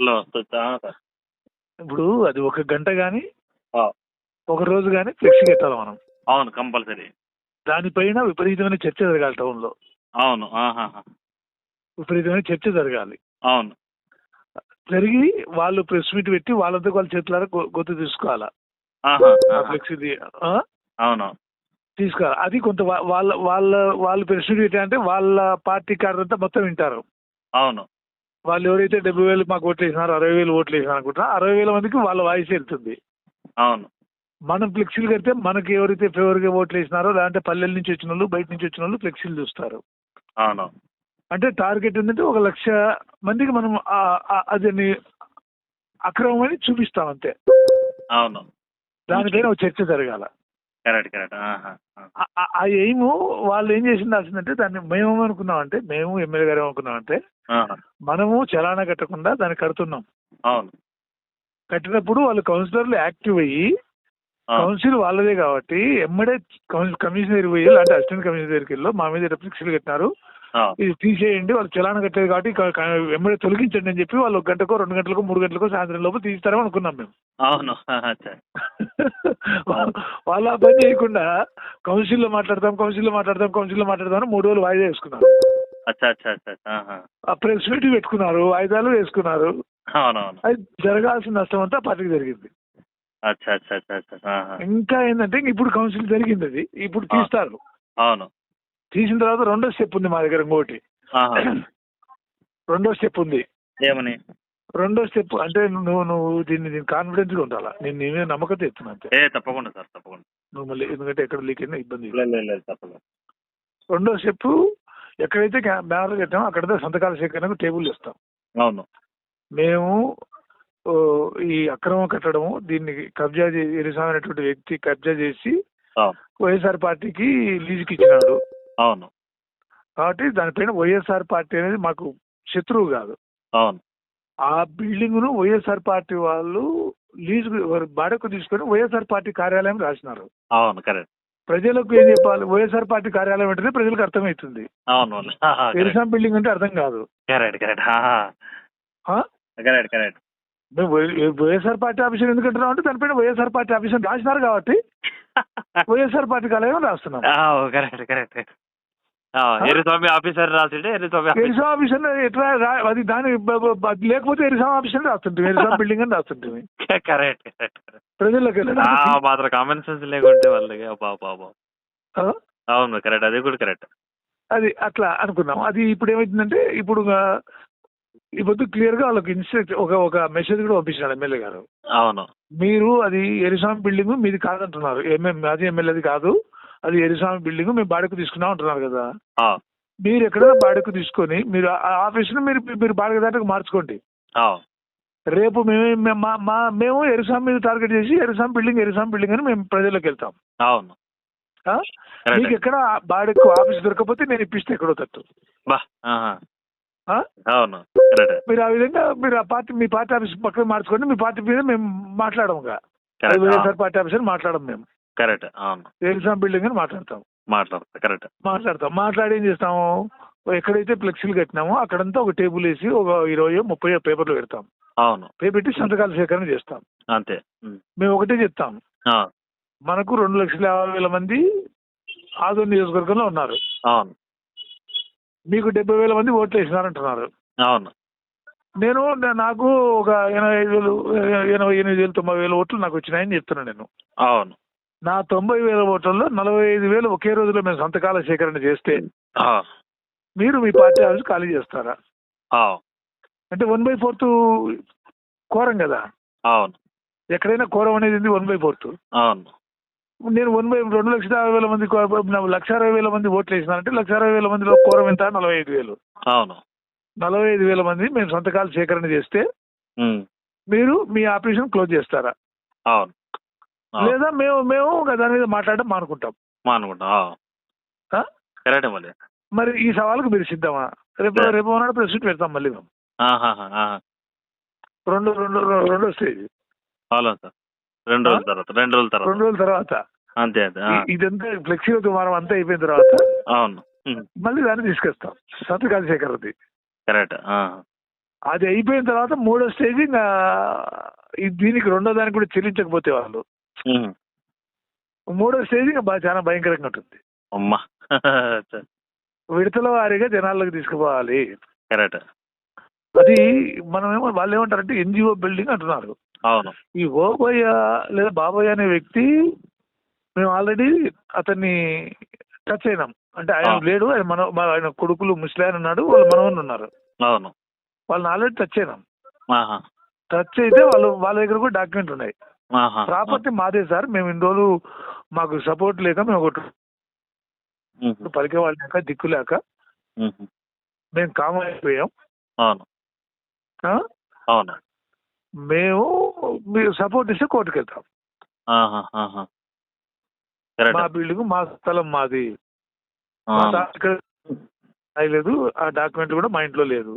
లో వస్తుంది ఇప్పుడు అది ఒక గంట కానీ ఆ, ఒక రోజు కానీ ఫ్లెక్సీ కట్టాలి మనం? అవును కంపల్సరీ. దానిపైన విపరీతమైన చర్చ జరగాలి టౌన్లో. అవును ఆహాహా. విపరీతమైన చర్చ జరగాలి. అవును. జరిగి వాళ్ళు ప్రెస్ మీట్ పెట్టి వాళ్ళంతా వాళ్ళ చేతులారా గుర్తు తీసుకోవాలా. ఫ్లెక్సీ అవును. తీసుకోవాలి. అది కొంత వాళ్ళ వాళ్ళ వాళ్ళు ప్రెస్ మీట్ అంటే వాళ్ళ పార్టీ కార్యంతా మొత్తం వింటారు. అవును. వాళ్ళు ఎవరైతే డెబ్బై వేలు మాకు ఓట్లు వేసినారో అరవై వేలు ఓట్లు వేసినారు అనుకుంటారో అరవై వేల మందికి వాళ్ళ వాయిస్ వెళ్తుంది. అవును. మనం ఫ్లెక్సీలు కడితే మనకి ఎవరైతే ఫేవర్గా ఓట్లు వేసినారో లేదంటే పల్లెల నుంచి వచ్చిన వాళ్ళు బయట నుంచి వచ్చిన వాళ్ళు ఫ్లెక్సీలు చూస్తారు. అవును. అంటే టార్గెట్ ఏంటంటే ఒక లక్ష మందికి మనం అదని అక్రమం అని చూపిస్తాం అంతే. అవును. దానిపైన ఒక చర్చ జరగాల. Correct correct. ఆ. ఎయిమ్ వాళ్ళు ఏం చేసిండాల్సిందంటే దాన్ని మేము ఏమనుకున్నామంటే మేము ఎమ్మెల్యే గారు ఏమనుకున్నామంటే ఆహా. మనము చలానా కట్టకుండా దాన్ని కడుతున్నాం. అవును. కట్టినప్పుడు వాళ్ళు కౌన్సిలర్లు యాక్టివ్ అయ్యి కౌన్సిల్ వాళ్ళదే కాబట్టి ఎమ్మడే కమిషనర్ పోయి అంటే అసిస్టెంట్ కమిషనర్ దగ్గరికి వెళ్ళి మా మీద రిఫ్లెక్స్లు కట్టినారు. ఇది తీసేయండి వాళ్ళు చలానా కట్టలేదు కాబట్టి ఎమ్మడే తొలగించండి అని చెప్పి వాళ్ళు ఒక గంటకో రెండు గంటలకో మూడు గంటలకో సాయంత్రం లోపు తీస్తారని అనుకున్నాం మేము. అవును. వాళ్ళు ఆ పని చేయకుండా కౌన్సిల్లో మాట్లాడతాం కౌన్సిల్లో మాట్లాడతాం కౌన్సిల్లో మాట్లాడతాం అని మూడు రోజులు వాయిదా వేసుకున్నారు. అచ్చా అచ్చా అచ్చా ఆహా. ఆ ప్రెస్ మీట్ పెట్టుకున్నారు వాయిదాలు వేసుకున్నారు. అది జరగాల్సిన నష్టం అంతా పార్టీకి జరిగింది. ఇంకా ఏంటంటే ఇప్పుడు కౌన్సిల్ జరిగింది అది. ఇప్పుడు తీస్తారు. అవును. తీసిన తర్వాత రెండో స్టెప్ ఉంది మా దగ్గర ఇంకోటి. రెండో స్టెప్ ఉంది. ఏమని? రెండో స్టెప్ అంటే నువ్వు నువ్వు దీన్ని దీన్ని కాన్ఫిడెన్స్గా ఉండాలా? నేను నీ మీద నమ్మకం తెస్తున్నా అంతే. ఏ తప్పకుండా సార్ తప్పకుండా. నువ్వు మళ్ళీ ఎందుకంటే ఎక్కడ లీక్ అయినా ఇబ్బంది తప్పకుండా. రెండో స్టెప్ ఎక్కడైతే బ్యానర్ కట్టామో అక్కడైతే సంతకాల సేకరణకు టేబుల్ ఇస్తాం. అవును. మేము ఈ అక్రమం కట్టడము దీన్ని కబ్జా చేసి అనేటువంటి వ్యక్తి కబ్జా చేసి వైఎస్ఆర్ పార్టీకి లీజుకి ఇచ్చినాడు అవును. కాబట్టి దానిపైన వైఎస్ఆర్ పార్టీ అనేది మాకు శత్రువు కాదు. అవును. ఆ బిల్డింగ్ను వైఎస్ఆర్ పార్టీ వాళ్ళు లీజు బాడకు తీసుకొని వైఎస్ఆర్ పార్టీ కార్యాలయం రాసినారు. అవును కరెక్ట్. ప్రజలకు ఏం చెప్పాలి? వైఎస్ఆర్ పార్టీ కార్యాలయం అంటే ప్రజలకు అర్థమవుతుంది అవును ఎరిసాం బిల్డింగ్ అంటే అర్థం కాదు. Correct correct? Correct correct. మేము వైఎస్ఆర్ పార్టీ ఆఫీసర్ ఎందుకు అంటున్నాం అంటే దానిపైన వైఎస్ఆర్ పార్టీ ఆఫీసర్ రాసినారు కాబట్టి వైఎస్ఆర్ పార్టీ కార్యాలయం రాస్తున్నాం. Correct correct. ఎర్రస్వామి ఆఫీసర్ రాసిండే ఎర్రస్వామి ఆఫీసర్. ఎరిసాం ఆఫీసర్ ఎట్లా అది దాని లేకపోతే ఎరిసాం ఆఫీసర్ రాస్తుంటుంది ఎరిసాం బిల్డింగ్ అని రాస్తుంటుంది కరెక్ట్ ప్రజల్లోకి మాత్రం కామన్ సెన్స్ లేకుంటే వాళ్ళకి. ఆ? అవును కరెక్ట్ అది కూడా కరెక్ట్. అది అట్లా అనుకున్నాం అది ఇప్పుడు ఏమైతుందంటే ఇప్పుడు పొద్దు క్లియర్గా వాళ్ళకి ఇన్స్ట్రక్ట్ ఒక ఒక మెసేజ్ కూడా పంపించినాడు ఎమ్మెల్యే గారు. అవును. మీరు అది ఎరిసాం బిల్డింగ్ మీది కాదంటున్నారు. ఎంఎం అది ఎమ్మెల్యేది కాదు. అది ఎరిసాం బిల్డింగ్ మేము బాడకు తీసుకున్నాం అంటున్నారు కదా. మీరు ఎక్కడైనా బాడకు తీసుకొని మీరు ఆ ఆఫీస్ను మీరు మీరు బాడక దాటకు మార్చుకోండి. రేపు మేము మేము- మా మా మేము ఎరిసాం మీద టార్గెట్ చేసి ఎరిసాం బిల్డింగ్ ఎరిసాం బిల్డింగ్ అని మేము ప్రజలకు వెళ్తాం. అవును. మీకు ఎక్కడ బాడకు ఆఫీస్ దొరకకపోతే నేను ఇప్పిస్తే ఎక్కడో తట్టు? అవును. మీరు ఆ విధంగా మీరు ఆ పార్టీ మీ పార్టీ ఆఫీస్ పక్కన మార్చుకోండి మీ పార్టీ మీద మేము వైఎస్ఆర్ పార్టీ ఆఫీసర్ మాట్లాడము మేము. కరెక్ట్ అవును. ఎరిసాం బిల్డింగ్ అని మాట్లాడతాం. మాట్లాడతా కరెక్ట్. మాట్లాడతాం. మాట్లాడి ఏం చేస్తాము? ఎక్కడైతే ఫ్లెక్సీలు కట్టినామో అక్కడంతా ఒక టేబుల్ వేసి ఒక ఇరవై ముప్పై పేపర్లు పెడతాం. అవును. పెట్టి సంతకాల సేకరణ చేస్తాం. అంతే. మేము ఒకటే చెప్తాం. మనకు రెండు లక్షల యాభై వేల మంది ఆదోని నియోజకవర్గంలో ఉన్నారు. అవును. మీకు డెబ్బై వేల మంది ఓట్లు వేసినారంటున్నారు. అవును. నేను నాకు ఒక ఎనభై ఐదు వేలు ఎనభై ఎనిమిది వేలు తొంభై వేల ఓట్లు నాకు వచ్చినాయని చెప్తున్నాను నేను. అవును. నా తొంభై వేల ఓట్లలో నలభై ఐదు వేలు ఒకే రోజులో మేము సంతకాల సేకరణ చేస్తే మీరు మీ పార్టీ ఆఫీస్ ఖాళీ చేస్తారా? అంటే వన్ బై ఫోర్త్ కోరం కదా? అవును. ఎక్కడైనా కోరం అనేది వన్ బై ఫోర్త్ అవును. నేను వన్ బై రెండు లక్షల యాభై వేల మంది లక్ష అరవై వేల మంది ఓట్లు వేసినారంటే లక్ష అరవై వేల మందిలో కోరం ఎంత? నలభై ఐదు వేలు. అవును. నలభై ఐదు వేల మంది మేము సంతకాలు సేకరణ చేస్తే మీరు మీ ఆపరేషన్ క్లోజ్ చేస్తారా? అవును. లేదా మేము మేము దాని మీద మాట్లాడడం మానుకుంటాం. మానుకుంటా? కరెక్ట్ మళ్ళీ. మరి ఈ సవాలుకు మీరు సిద్ధమా రేపు. రేపు నాడు ప్రెస్ మీట్ పెడతాం మళ్ళీ మేము. రెండు రెండు రెండో స్టేజ్ అవును సార్ రెండు రోజుల తర్వాత రెండు రోజుల తర్వాత. రెండు రోజుల తర్వాత. అంతే అంతే ఇదంతా ఫ్లెక్సీ దుమారం అంతా అయిపోయిన తర్వాత అవును. మళ్ళీ దాన్ని తీసుకొస్తాం. సంతకాల సేకరణది కరెక్ట్ ఆ. అది అయిపోయిన తర్వాత మూడో స్టేజ్ దీనికి రెండో దానికి కూడా చెల్లించకపోతే వాళ్ళు. మూడో స్టేజ్ చాలా భయంకరంగా ఉంటుంది. అమ్మా. విడతల వారీగా జనాల్లోకి తీసుకుపోవాలి. కరెక్ట్. అది మనం ఏమో వాళ్ళు ఏమంటారంటే ఎన్జిఓ బిల్డింగ్ అంటున్నారు. అవును. ఈ ఓబయ్య లేదా బాబయ్య అనే వ్యక్తి మేము ఆల్రెడీ అతన్ని టచ్ అయినాం. అంటే ఆయన. లేడు ఆయన మన ఆయన కొడుకులు ముస్లిం ఉన్నాడు వాళ్ళ మనవన్ను ఉన్నారు. అవును. వాళ్ళని ఆల్రెడీ టచ్ అయినాం. టచ్ అయితే వాళ్ళు వాళ్ళ దగ్గర కూడా డాక్యుమెంట్ ఉన్నాయి. ప్రాపర్టీ మాదే సార్. మేము ఇన్ని రోజులు మాకు సపోర్ట్ లేక మేము ఒకటి. పలికే వాళ్ళు లేక దిక్కు లేక. మేము. కామ అయిపోయాం. అవును. మేము మీరు సపోర్ట్ ఇస్తే కోర్టుకు వెళ్తాం మా బిల్డింగ్ మా స్థలం మాది. లేదు ఆ డాక్యుమెంట్ కూడా మా ఇంట్లో లేదు.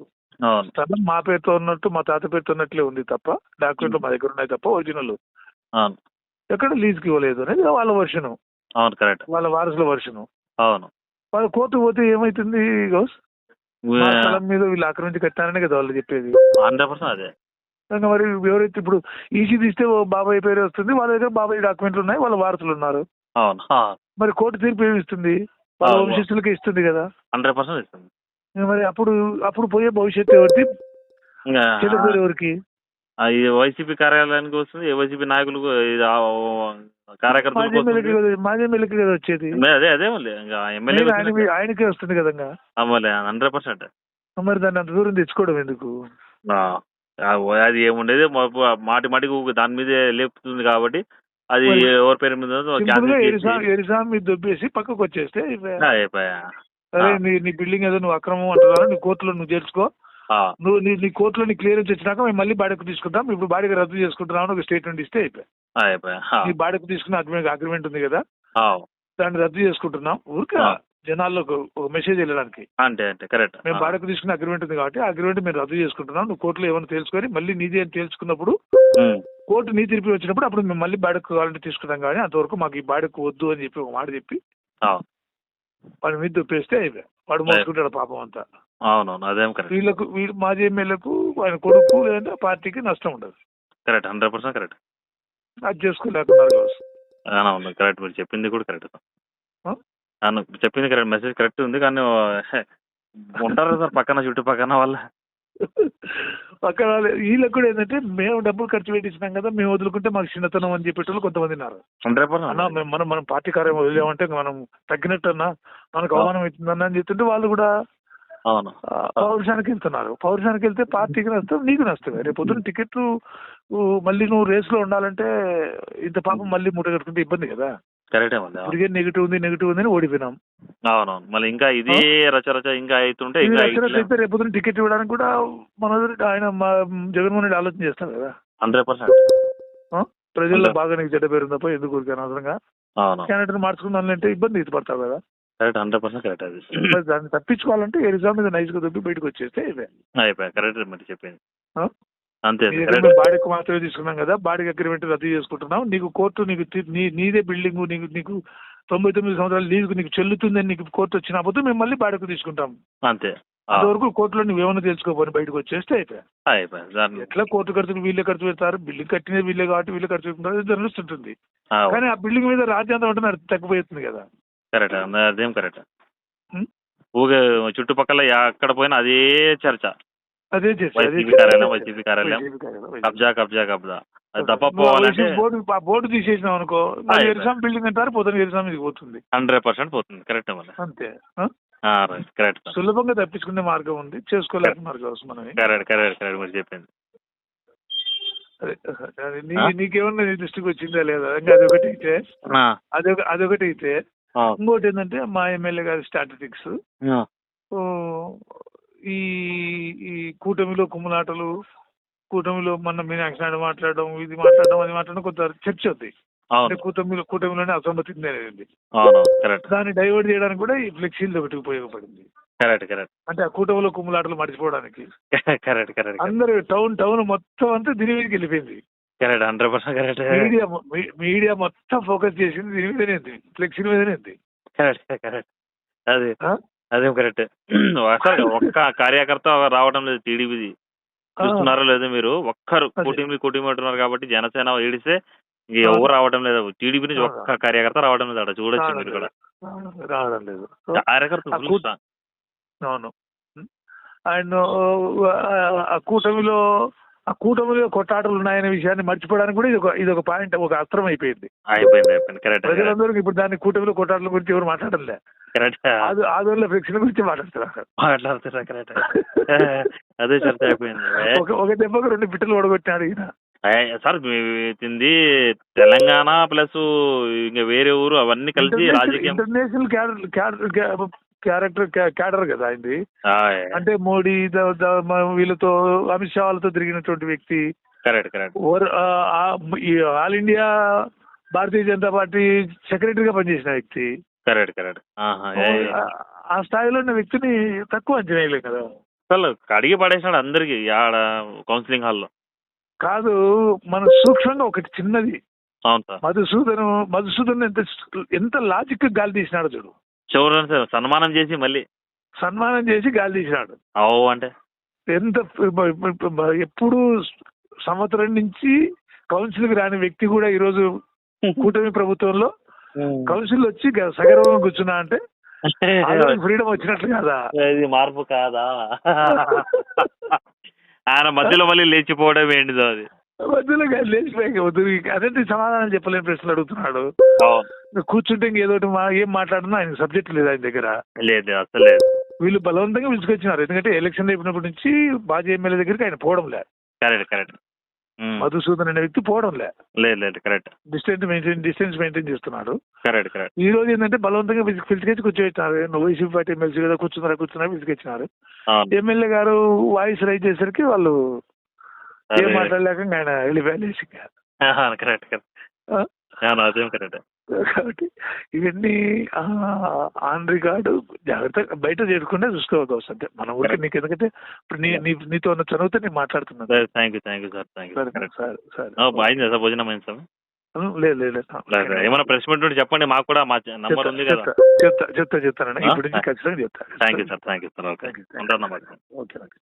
స్థలం మా పేరుతో ఉన్నట్టు మా తాత పేరుతో ఉన్నట్లే ఉంది తప్ప డాక్యుమెంట్లు మా దగ్గర ఉన్నాయి తప్ప ఒరిజినల్. అవును. ఎక్కడ లీజ్కి ఇవ్వలేదు అనేది వాళ్ళ వర్షను. అవును కరెక్ట్. వాళ్ళ వారసుల వర్షను. అవును. వాళ్ళు కోర్టు పోతే ఏమైతుంది గౌస్? మా స్థలం మీద వీళ్ళు ఆక్రమించి కట్టారనే కదా వాళ్ళు చెప్పేది. హండ్రెడ్ పర్సెంట్ అదే. ఇంకా మరి ఎవరైతే ఇప్పుడు ఈసీ తీస్తే బాబాయ్ పేరు వస్తుంది వాళ్ళ దగ్గర బాబాయ్ డాక్యుమెంట్లు ఉన్నాయి వాళ్ళ వారసులు ఉన్నారు. అవును మరి కోర్టు తీర్పు ఏమి ఇస్తుంది? వాళ్ళ. వంశస్థులకే ఇస్తుంది కదా. హండ్రెడ్ పర్సెంట్ ఇస్తుంది. మరి అప్పుడు అప్పుడు పోయే భవిష్యత్తు ఎవరికి ఇంకా చెల్లిపోయే ఎవరికి? ఈ వైసీపీ కార్యాలయానికి వస్తుంది వైసీపీ నాయకులు ఇది ఆ, కార్యకర్తలకు మాజీ ఎమ్మెల్యేకి కదా వచ్చేది? అదే అదే మళ్ళీ ఇంకా ఎమ్మెల్యే ఆయనకే వస్తుంది కదా. మళ్ళీ హండ్రెడ్ పర్సెంట్. మరి దాన్ని అంత దూరం తెచ్చుకోవడం ఎందుకు? అది ఏముండేది మాటి మాటికి దాని మీదే లేపుతుంది కాబట్టి అది ఎవరి పేరు మీద ఉందో సింపుల్గా cancel ఎరిసా చేసి- ఎరిసా మీద దొబ్బేసి పక్కకు వచ్చేస్తే ఆ. నీ బిల్డింగ్ ఏదో నువ్వు అక్రమం అంటున్నావు నీ కోర్టులో నువ్వు చేర్చుకో నువ్వు నీ నీ కోర్టులో నీ క్లియరెన్స్ వచ్చినాక మేము మళ్ళీ బాడీకి తీసుకుంటాం. ఇప్పుడు బాడీకి రద్దు చేసుకుంటున్నాం అని ఒక స్టేట్మెంట్ ఇస్తే అయిపోయా. నీ బాడీకి తీసుకున్న అగ్రిమెంట్ అగ్రిమెంట్ ఉంది కదా? దాన్ని రద్దు చేసుకుంటున్నాం. ఊరికే. జనాల్లో ఒక- మెసేజ్ వెళ్ళడానికి. అంతే అంతే. కరెక్ట్ మేము బాడీకి తీసుకున్న అగ్రిమెంట్ ఉంది కాబట్టి అగ్రిమెంట్ మేము రద్దు చేసుకుంటున్నాం. నువ్వు కోర్టులో ఏమైనా తెలుసుకొని మళ్ళీ నీది అని తెలుసుకున్నప్పుడు కోర్టు నీ తీర్పు వచ్చినప్పుడు అప్పుడు మేము మళ్ళీ బాడీకి కావాలంటే తీసుకుంటాం కానీ అంతవరకు మాకు ఈ బాడీకి వద్దు అని చెప్పి ఒక మాట చెప్పి వాడి మీద దుప్పేస్తే అయిపోయా. వాడు మోసుకుంటాడు పాపం అంతా. అవునవును అదేం కరెక్ట్ వీళ్ళకు వీళ్ళు మాజీ ఎమ్మెల్యేకు ఆయన కొడుకు లేదంటే పార్టీకి నష్టం ఉండదు. కరెక్ట్ హండ్రెడ్ పర్సెంట్ కరెక్ట్ అది చేసుకోలేకున్నారు. అవును కరెక్ట్ మీరు చెప్పింది కూడా కరెక్ట్ చెప్పింది కరెక్ట్ మెసేజ్ కరెక్ట్ ఉంది కానీ ఉంటారు సార్ పక్కన చుట్టుపక్కన వాళ్ళ. వాళ్ళు- వీళ్ళకి కూడా ఏంటంటే మేము డబ్బులు ఖర్చు పెట్టించినాం కదా మేము వదులుకుంటే మాకు చిన్నతనం అని చెప్పేటోళ్ళు కొంతమంది ఉన్నారు. అన్న మనం మనం పార్టీ కార్యం వదిలేమంటే మనం తగ్గినట్టు అన్నా మనకు అవమానం అవుతుందన్న అని చెప్తుంటే వాళ్ళు కూడా పౌరుషానికి వెళ్తున్నారు. పౌరుషానికి వెళ్తే పార్టీకి నష్టం నీకు నష్టమే. రేపు పొద్దున్న టికెట్ మళ్ళీ నువ్వు రేస్లో ఉండాలంటే ఇంత పాపం మళ్ళీ మూట కట్టుకుంటే ఇబ్బంది కదా. కరెక్టే. ఇప్పటికే నెగిటివ్ ఉంది నెగిటివ్ ఉంది అని ఓడిపోయినాం. అవునవును. మళ్ళీ ఇంకా ఇది రచ రచ ఇంకా అవుతుంటే ఇది ఇంకా అయితే రేపు టికెట్ ఇవ్వడానికి కూడా మన ఆయన జగన్మోహన్ రెడ్డి ఆలోచన చేస్తారు కదా. Hundred percent? ప్రజల్లో. బాగా నీకు చెడ్డ పేరు తప్ప ఎందుకు అనవసరంగా? అవును. క్యాండిడేట్ మార్చుకున్నానంటే ఇబ్బంది ఇది పడతావు కదా. కరెక్ట్ హండ్రెడ్ పర్సెంట్ కరెక్ట్ అది. దాన్ని తప్పించుకోవాలంటే ఎగ్జామ్ మీద నైస్గా దొబ్బి బయటకు వచ్చేస్తే అయిపోయా కరెక్ట్ మీరు చెప్పింది? అంతే బాడీకి మాత్రమే తీసుకున్నాం కదా బాడీకి అగ్రిమెంట్ రద్దు చేసుకుంటున్నాం నీకు కోర్టు నీకు నీదే బిల్డింగ్ నీకు నీకు తొంభై తొమ్మిది సంవత్సరాలు లీజుకు నీకు చెల్లుతుందని నీకు కోర్టు వచ్చినప్పుడు మేము మళ్ళీ బాడీకి తీసుకుంటాం. అంతే. అంతవరకు కోర్టులో నువ్వేమైనా తెలుసుకోపోని బయటకు వచ్చేస్తే దాన్ని ఎట్లా కోర్టు ఖర్చులు వీళ్ళే ఖర్చు పెడతారు? బిల్డింగ్ కట్టినది వీళ్ళే కాబట్టి వీళ్ళే ఖర్చు తెలుస్తుంటుంది ఆ, కానీ ఆ బిల్డింగ్ మీద రాజ్యాంగం అంటే తగ్గిపోతుంది కదా. కరెక్ట్ అదేం కరెక్ట్? ఊగే చుట్టుపక్కల ఎక్కడ పోయినా అదే చర్చ. అదే వైసీపీ. కార్యాలయం వైసీపీ. కబ్జా కబ్జా కబ్జా. అది తప్ప పోవాలంటే బోర్డు బోర్డు తీసేసినావు అనుకో. ఎరిసాం బిల్డింగ్ అంటారు పొద్దున ఎరిసాం ఇది పోతుంది. హండ్రెడ్ పర్సెంట్ పోతుంది కరెక్ట్ మళ్ళీ అంతే? రైట్ కరెక్ట్ సులభంగా తప్పించుకునే మార్గం ఉంది చేసుకోలేకున్నారు కావచ్చు మనమే కరెక్ట్ కరెక్ట్ కరెక్ట్ మీరు చెప్పింది? నీకేమన్నా నీ దృష్టికి వచ్చిందా లేదా? ఇంకా అదొకటి అయితే అదొక అదొకటి అయితే ఇంకోటి ఏంటంటే మా ఎమ్మెల్యే గారి స్టాటిస్టిక్స్ ఈ ఈ కూటమిలో కుమ్ములాటలు కూటమిలో మన మీనాక్షి నాయుడు మాట్లాడడం ఇది మాట్లాడడం అది మాట్లాడడం కొంత చర్చ ఉంది. అంటే కూటమిలో కూటమిలోనే అసమ్మతి అనేది. దాన్ని డైవర్ట్ చేయడానికి కూడా ఈ ఫ్లెక్సీలు ఒకటి ఉపయోగపడింది. Correct correct. అంటే ఆ కూటమిలో కుమ్ములాటలు మర్చిపోవడానికి. కరెక్ట్ కరెక్ట్ అందరూ టౌన్ టౌన్ మొత్తం అంతా దీని మీదకి వెళ్ళిపోయింది. Correct hundred percent correct. Media media మొత్తం ఫోకస్ చేసింది దీని మీదనే ఫ్లెక్సీ మీదనే కరెక్ట్ కరెక్ట్. అదే? అదేం కరెక్ట్ అసలు ఒక్క కార్యకర్త రావడం లేదు టీడీపీది చూస్తున్నారో లేదో మీరు ఒక్కరు. కూటమి కూటమి అంటున్నారు కాబట్టి జనసేన ఏడిస్తే ఎవరు రావడం లేదు. టీడీపీ నుంచి ఒక్క కార్యకర్త రావడం లేదు అక్కడ చూడొచ్చు మీరు కూడా. రావడం లేదు. కార్యకర్త. అవును. అండ్ ఆ కూటమిలో ఆ కూటమిలో కొట్టాటలు ఉన్నాయనే విషయాన్ని మర్చిపోవడానికి కూడా ఇది ఒక ఇది ఒక పాయింట్ ఒక అస్త్రం అయిపోయింది. అయిపోయింది అయిపోయింది. కరెక్ట్ ప్రజలందరూ ఇప్పుడు దాన్ని కూటమిలో కొట్టాటల గురించి ఎవరు మాట్లాడలే కరెక్ట్? ఆదు ఆదోళన ఫ్లెక్షన్ గురించి మాట్లాడుతున్నారు మాట్లాడుతున్నా కరెక్ట్? అదే చర్చ అయిపోయింది. ఒక దెబ్బకు రెండు బిట్టలు ఓడగొట్టినాడు ఈయన. సార్ తింది తెలంగాణ ప్లస్ ఇంకా వేరే ఊరు అవన్నీ కలిసి రాజకీయం. ఇంటర్నేషనల్ క్యాడర్ క్యారెక్టర్ క్యాడర్ కదా ఆయనది. అంటే మోడీ వీళ్ళతో అమిత్ షా వాళ్ళతో తిరిగినటువంటి వ్యక్తి. Correct correct. All India Bharatiya Janata party సెక్రటరీగా పనిచేసిన వ్యక్తి. Correct correct. ఆ- స్థాయిలో ఉన్న వ్యక్తిని తక్కువ అంచనా వేయలేం కదా. అసలు కడిగి పడేసినాడు అందరికి ఆడ కౌన్సిలింగ్ హాల్లో. కాదు మన సూక్ష్మంగా ఒకటి చిన్నది. అవును సార్. మధుసూదను మధుసూదన్ ఎంత ఎంత లాజిక్ గాలి తీసినాడు చూడు. సార్? సన్మానం చేసి మళ్ళీ. సన్మానం చేసి గాలి తీసినాడు. అవు అంటే? ఎంత ఎప్పుడు సంవత్సరం నుంచి కౌన్సిల్కి రాని వ్యక్తి కూడా ఈరోజు కూటమి ప్రభుత్వంలో కౌన్సిల్ వచ్చి సగర్వంగా కూర్చున్నా అంటే ఫ్రీడమ్ వచ్చినట్లు కదా. ఇది మార్పు కాదా? ఆయన మధ్యలో మళ్ళీ లేచిపోవడం ఏంటిదో అది. మధ్యలో లేచిపోయాక అదేంటి సమాధానం చెప్పలేని ప్రశ్నలు అడుగుతున్నాడు? కూర్చుంటే మా ఏం మాట్లాడినా ఆయన సబ్జెక్ట్ లేదు ఆయన దగ్గర. లేదు అసలు లేదు. వీళ్ళు బలవంతంగా పిలుచుకొచ్చినారు. ఎందుకంటే ఎలక్షన్ అయిపోయినప్పటి నుంచి బాజీ ఎమ్మెల్యే దగ్గరికి ఆయన పోవడం లే. Correct correct. మధుసూదన్ అనే వ్యక్తి పోవడం లేదు లేదు correct. Distance maintain distance maintain చేస్తున్నాడు. Correct correct. ఈ రోజు ఏంటంటే బలవంతంగా పిలిచి పిలిచికొచ్చి కూర్చోబెట్టినారు. నువ్వు వైసీపీ పార్టీ ఎమ్మెల్సీ కదా కూర్చున్నారా కూర్చున్నారా పిలిచికొచ్చినారు. ఎమ్మెల్యే గారు వాయిస్ రైజ్ చేసరికి వాళ్ళు ఏం. మాట్లాడలేక ఆయన వెళ్ళిపోయాలేసి ఆహా, కరెక్ట్ అదేం కరెక్ట్. కాబట్టి ఇవన్నీ ఆన్ రికార్డు జాగ్రత్తగా బయట చేయకుండా చూసుకోవాలి అంటే మన ఊరికి నీకు ఎందుకంటే ఇప్పుడు నీ నీ- నీతో ఉన్న చదివితే నేను మాట్లాడుతున్నాను. Thank you thank you sir thank you సరే కరెక్ట్ సరే సరే. అయింది సార్ భోజనం అయింది సార్ లేదు లేదు ఏమైనా ప్రెస్ మీట్ ఉంటే చెప్పండి మాకు కూడా మా నంబర్ చెప్తా ఉంది కదా. చెప్తా చెప్తా చెప్తానండి? ఇప్పుడు ఖచ్చితంగా చెప్తా. Thank you sir. Thank you sir okay. ఉంటాను ఓకే ఓకే